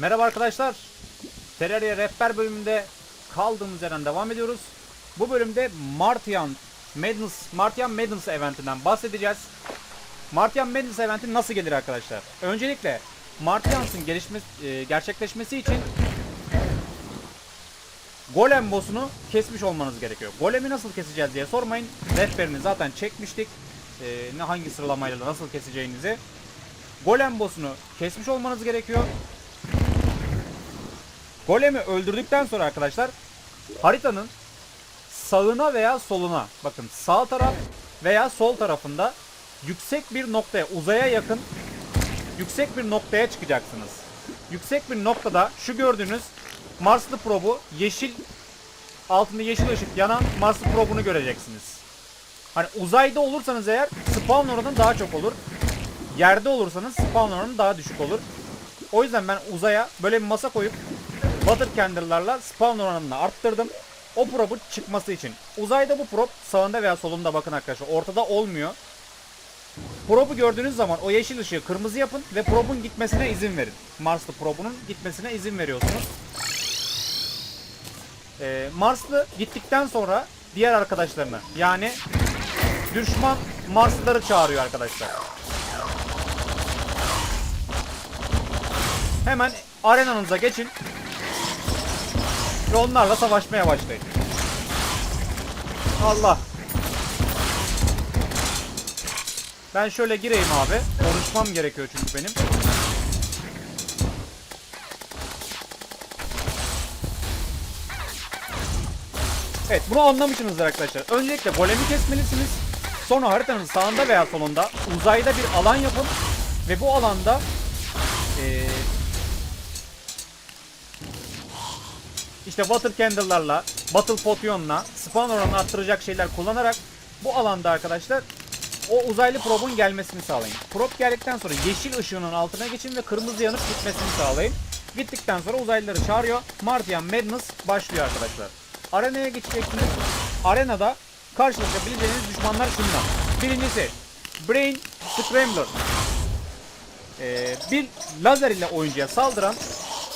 Merhaba arkadaşlar. Terraria Rehber bölümünde kaldığımız yerden devam ediyoruz. Bu bölümde Martian Madness, Martian Madness eventinden bahsedeceğiz. Martian Madness eventi nasıl gelir arkadaşlar? Öncelikle Martians'ın gelişmesi, e, gerçekleşmesi için Golem boss'unu kesmiş olmanız gerekiyor. Golem'i nasıl keseceğiz diye sormayın. Rehberini zaten çekmiştik. E, ne hangi sıralamayla nasıl keseceğinizi. Golem boss'unu kesmiş olmanız gerekiyor. Golemi öldürdükten sonra arkadaşlar haritanın sağına veya soluna bakın sağ taraf veya sol tarafında yüksek bir noktaya uzaya yakın yüksek bir noktaya çıkacaksınız. Yüksek bir noktada şu gördüğünüz Marslı probu yeşil altında yeşil ışık yanan Marslı probunu göreceksiniz. Hani uzayda olursanız eğer spawn oranı daha çok olur. Yerde olursanız spawn oranı daha düşük olur. O yüzden ben uzaya böyle bir masa koyup water candle'larla spawn oranını arttırdım. O probun çıkması için. Uzayda bu prop sağında veya solunda bakın arkadaşlar. Ortada olmuyor. Probu gördüğünüz zaman o yeşil ışığı kırmızı yapın ve probun gitmesine izin verin. Marslı probunun gitmesine izin veriyorsunuz. Ee, Marslı gittikten sonra diğer arkadaşlarını yani düşman Marslıları çağırıyor arkadaşlar. Hemen arenanıza geçin. Ve onlarla savaşmaya başlayın. Allah. Ben şöyle gireyim abi. Konuşmam gerekiyor çünkü benim. Evet bunu anlamışsınızdır arkadaşlar. Öncelikle golemi kesmelisiniz. Sonra haritanın sağında veya solunda uzayda bir alan yapın. Ve bu alanda eee işte water candle'larla, battle potion'la spawn oranını arttıracak şeyler kullanarak bu alanda arkadaşlar o uzaylı probun gelmesini sağlayın. Prob geldikten sonra yeşil ışığının altına geçin ve kırmızı yanıp gitmesini sağlayın. Gittikten sonra uzaylıları çağırıyor. Martian Madness başlıyor arkadaşlar. Arenaya geçeceksiniz. Arenada karşılaşabileceğiniz düşmanlar şunlar. Birincisi Brain Scrambler. Ee, bir lazer ile oyuncuya saldıran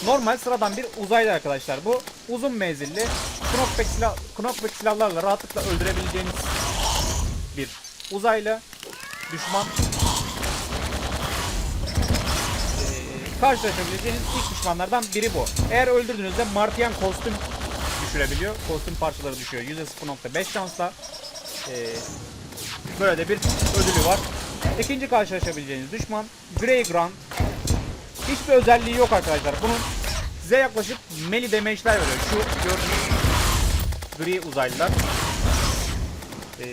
normal sıradan bir uzaylı arkadaşlar. Bu uzun menzilli knockback, silah, knockback silahlarla rahatlıkla öldürebileceğiniz bir uzaylı düşman. Ee, karşılaşabileceğiniz ilk düşmanlardan biri bu. Eğer öldürdüğünüzde Martian kostüm düşürebiliyor. Kostüm parçaları düşüyor. %0.5 şansla. Ee, böyle de bir ödülü var. İkinci karşılaşabileceğiniz düşman Grey Grand. Hiçbir özelliği yok arkadaşlar. Bunun size yaklaşık melee damage'ler veriyor. Şu gördüğünüz gri uzaylılar. Ee,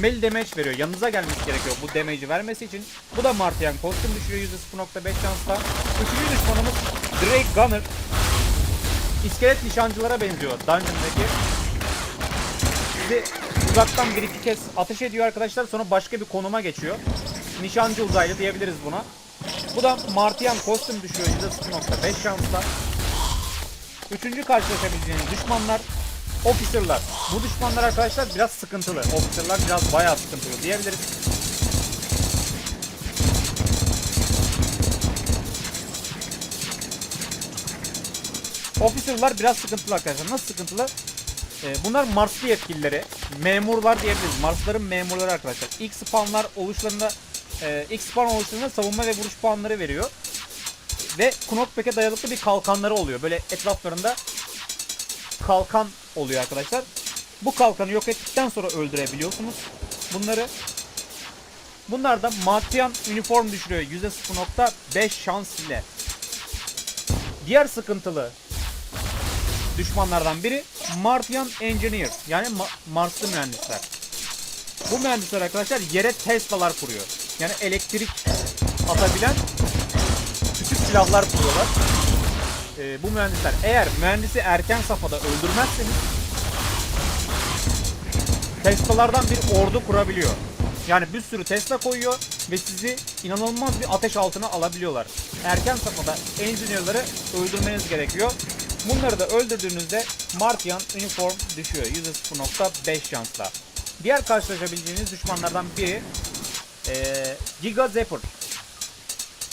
melee damage veriyor. Yanınıza gelmesi gerekiyor bu damage'i vermesi için. Bu da Martian kostüm düşürüyor %0.5 şansla. Üçüncü düşmanımız Grey Gunner. İskelet nişancılara benziyor Dungeon'daki. Sizi uzaktan bir iki kez ateş ediyor arkadaşlar. Sonra başka bir konuma geçiyor. Nişancı uzaylı diyebiliriz buna. Bu da Martian kostüm düşüyor %0.5 şansla. Üçüncü karşılaşabileceğiniz düşmanlar Officer'lar. Bu düşmanlar arkadaşlar biraz sıkıntılı. Officer'lar biraz bayağı sıkıntılı diyebiliriz. Officer'lar biraz sıkıntılı arkadaşlar. Nasıl sıkıntılı? Ee, bunlar Marslı yetkilileri. Memurlar diyebiliriz. Marsların memurları arkadaşlar. İlk spawnlar oluşlarında e, ilk spawn oluşlarında savunma ve vuruş puanları veriyor. Ve knockback'e dayalıklı bir kalkanları oluyor. Böyle etraflarında kalkan oluyor arkadaşlar. Bu kalkanı yok ettikten sonra öldürebiliyorsunuz. Bunları Bunlar da Martian üniform düşürüyor %0.5 şans ile. Diğer sıkıntılı düşmanlardan biri Martian Engineer yani Ma- Marslı mühendisler. Bu mühendisler arkadaşlar yere Tesla'lar kuruyor. Yani elektrik atabilen küçük silahlar kuruyorlar. Ee, bu mühendisler eğer mühendisi erken safhada öldürmezseniz Tesla'lardan bir ordu kurabiliyor. Yani bir sürü Tesla koyuyor ve sizi inanılmaz bir ateş altına alabiliyorlar. Erken safhada engineer'ları öldürmeniz gerekiyor. Bunları da öldürdüğünüzde Martian uniform düşüyor %0.5 şansla. Diğer karşılaşabileceğiniz düşmanlardan biri ee, Giga Zapper.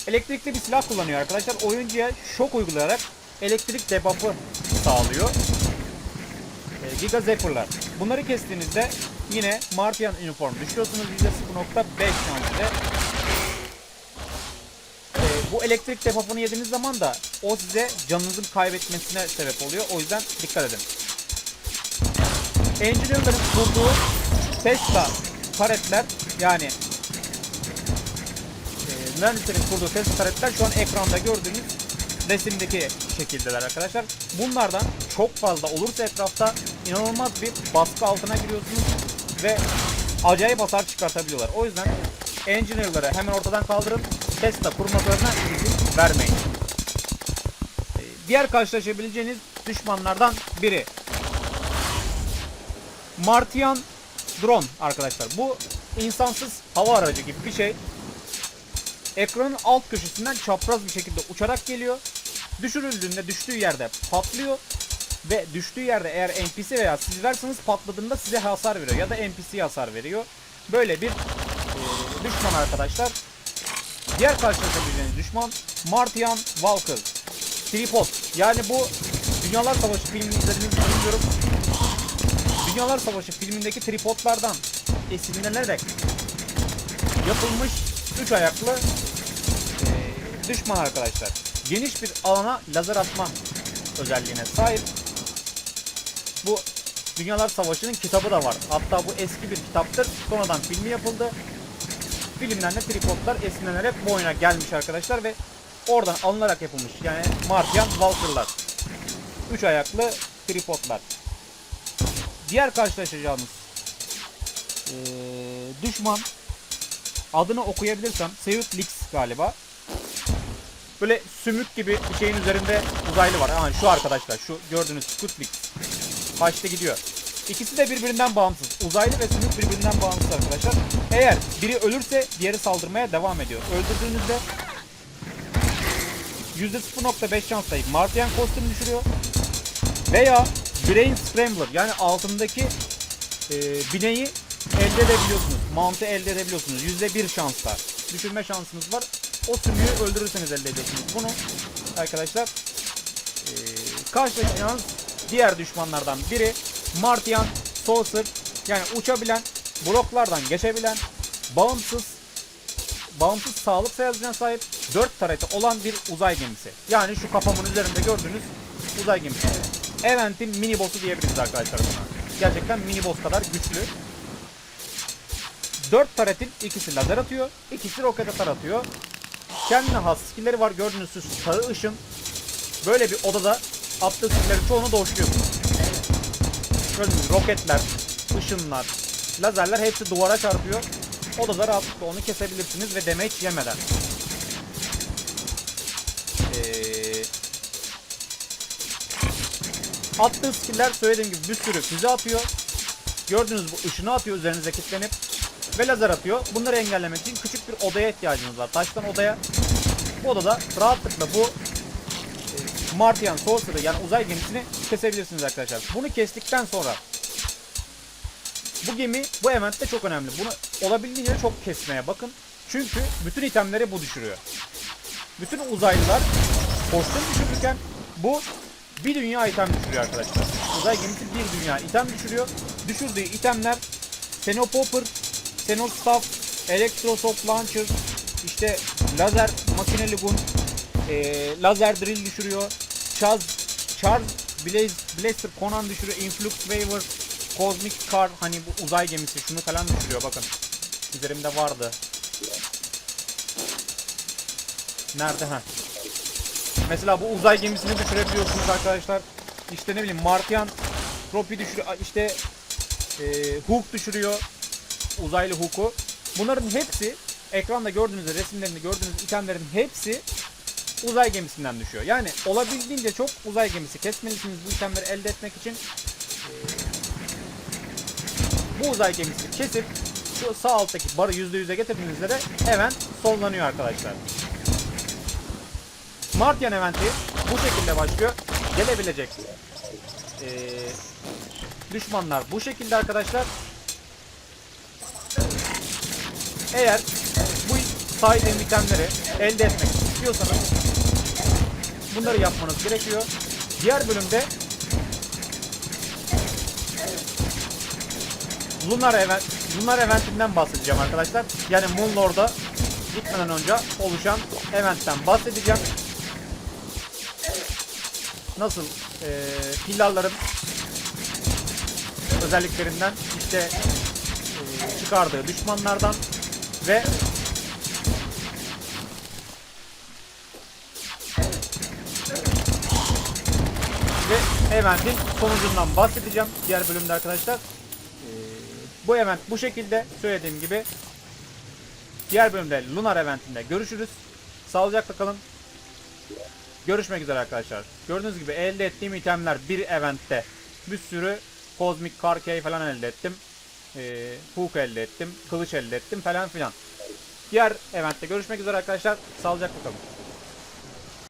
elektrikli bir silah kullanıyor arkadaşlar. Oyuncuya şok uygulayarak elektrik debuff'ı sağlıyor. E, Giga Zephyr'lar. Bunları kestiğinizde yine Martian uniform düşüyorsunuz %0.5 şans ile. E, bu elektrik debuff'ını yediğiniz zaman da o size canınızın kaybetmesine sebep oluyor. O yüzden dikkat edin. Engineer'ların kurduğu Tesla karetler yani mühendislerin kurduğu Tesla karetler şu an ekranda gördüğünüz resimdeki şekildeler arkadaşlar. Bunlardan çok fazla olursa etrafta inanılmaz bir baskı altına giriyorsunuz ve acayip hasar çıkartabiliyorlar. O yüzden engineer'ları hemen ortadan kaldırın. Tesla kurmalarına izin vermeyin. E, Diğer karşılaşabileceğiniz düşmanlardan biri Martian drone arkadaşlar. Bu insansız hava aracı gibi bir şey. Ekranın alt köşesinden çapraz bir şekilde uçarak geliyor. Düşürüldüğünde düştüğü yerde patlıyor. Ve düştüğü yerde eğer NPC veya siz verseniz patladığında size hasar veriyor. Ya da NPC'ye hasar veriyor. Böyle bir e, düşman arkadaşlar. Diğer karşılaşabileceğiniz düşman Martian Walker. Tripod. Yani bu Dünyalar Savaşı filmini izlediğinizi bilmiyorum. Dünyalar Savaşı filmindeki tripodlardan esinlenerek yapılmış üç ayaklı düşman arkadaşlar. Geniş bir alana lazer atma özelliğine sahip. Bu Dünyalar Savaşı'nın kitabı da var. Hatta bu eski bir kitaptır. Sonradan filmi yapıldı. Filmden de tripodlar esinlenerek bu oyuna gelmiş arkadaşlar ve oradan alınarak yapılmış. Yani Martian Walker'lar. Üç ayaklı tripodlar. Diğer karşılaşacağımız eee, düşman adını okuyabilirsem Seut Lix galiba. Böyle sümük gibi bir şeyin üzerinde uzaylı var. Yani şu arkadaşlar şu gördüğünüz Scoot Lix. Başta gidiyor. İkisi de birbirinden bağımsız. Uzaylı ve sümük birbirinden bağımsız arkadaşlar. Eğer biri ölürse diğeri saldırmaya devam ediyor. Öldürdüğünüzde %0.5 şansla Martian kostüm düşürüyor. Veya Brain Scrambler yani altındaki e, bineği elde edebiliyorsunuz. Mount'u elde edebiliyorsunuz. %1 şansla. Düşürme şansınız var. O sümüğü öldürürseniz elde ediyorsunuz. Bunu arkadaşlar e, karşılaşacağınız diğer düşmanlardan biri Martian Saucer yani uçabilen, bloklardan geçebilen, bağımsız bağımsız sağlık sayacına sahip 4 tarafı olan bir uzay gemisi. Yani şu kafamın üzerinde gördüğünüz uzay gemisi. Event'in mini boss'u diyebiliriz arkadaşlar buna. Gerçekten mini boss kadar güçlü. 4 taretin ikisi lazer atıyor, ikisi roket atar atıyor. Kendine has skill'leri var gördüğünüz şu sarı ışın. Böyle bir odada attığı skill'lerin çoğunu doşluyorsunuz. Gördüğünüz roketler, ışınlar, lazerler hepsi duvara çarpıyor. Odada rahatlıkla onu kesebilirsiniz ve damage yemeden. Ee, attığı skill'ler söylediğim gibi bir sürü füze atıyor. Gördüğünüz bu ışını atıyor üzerinize kilitlenip ve lazer atıyor. Bunları engellemek için küçük bir odaya ihtiyacınız var. Taştan odaya. Bu odada rahatlıkla bu e, Martian Sorcerer'ı yani uzay gemisini kesebilirsiniz arkadaşlar. Bunu kestikten sonra bu gemi bu eventte çok önemli. Bunu olabildiğince çok kesmeye bakın. Çünkü bütün itemleri bu düşürüyor. Bütün uzaylılar kostüm düşürürken bu bir dünya item düşürüyor arkadaşlar. Uzay gemisi bir dünya item düşürüyor. Düşürdüğü itemler Xenopopper, Xenostaff, Electroshock Launcher, işte lazer makineli gun, e, lazer drill düşürüyor. Chaz, Charge, Blaze, Blaster Conan düşürüyor. Influx Waver, Cosmic Car hani bu uzay gemisi şunu falan düşürüyor bakın. Üzerimde vardı. Nerede ha? Mesela bu uzay gemisini düşürebiliyorsunuz arkadaşlar. İşte ne bileyim Martian Tropi düşürüyor. İşte e, Hook düşürüyor. Uzaylı Hook'u. Bunların hepsi ekranda gördüğünüz resimlerinde gördüğünüz itemlerin hepsi uzay gemisinden düşüyor. Yani olabildiğince çok uzay gemisi kesmelisiniz bu itemleri elde etmek için. E, bu uzay gemisini kesip şu sağ alttaki barı %100'e getirdiğinizde de event sonlanıyor arkadaşlar. Martian eventi bu şekilde başlıyor. Gelebilecek ee, düşmanlar bu şekilde arkadaşlar. Eğer bu saydığım itemleri elde etmek istiyorsanız bunları yapmanız gerekiyor. Diğer bölümde Lunar Event, Lunar Event'inden bahsedeceğim arkadaşlar. Yani Moon Lord'a gitmeden önce oluşan eventten bahsedeceğim. Nasıl eee pillarların özelliklerinden işte eee, çıkardığı düşmanlardan ve ve eventin sonucundan bahsedeceğim diğer bölümde arkadaşlar. Ee, bu event bu şekilde söylediğim gibi diğer bölümde Lunar eventinde görüşürüz. Sağlıcakla kalın. Görüşmek üzere arkadaşlar. Gördüğünüz gibi elde ettiğim itemler bir eventte bir sürü Cosmic Car Key falan elde ettim. Ee, Hook elde ettim. Kılıç elde ettim falan filan. Diğer eventte görüşmek üzere arkadaşlar. Sağlıcakla kalın.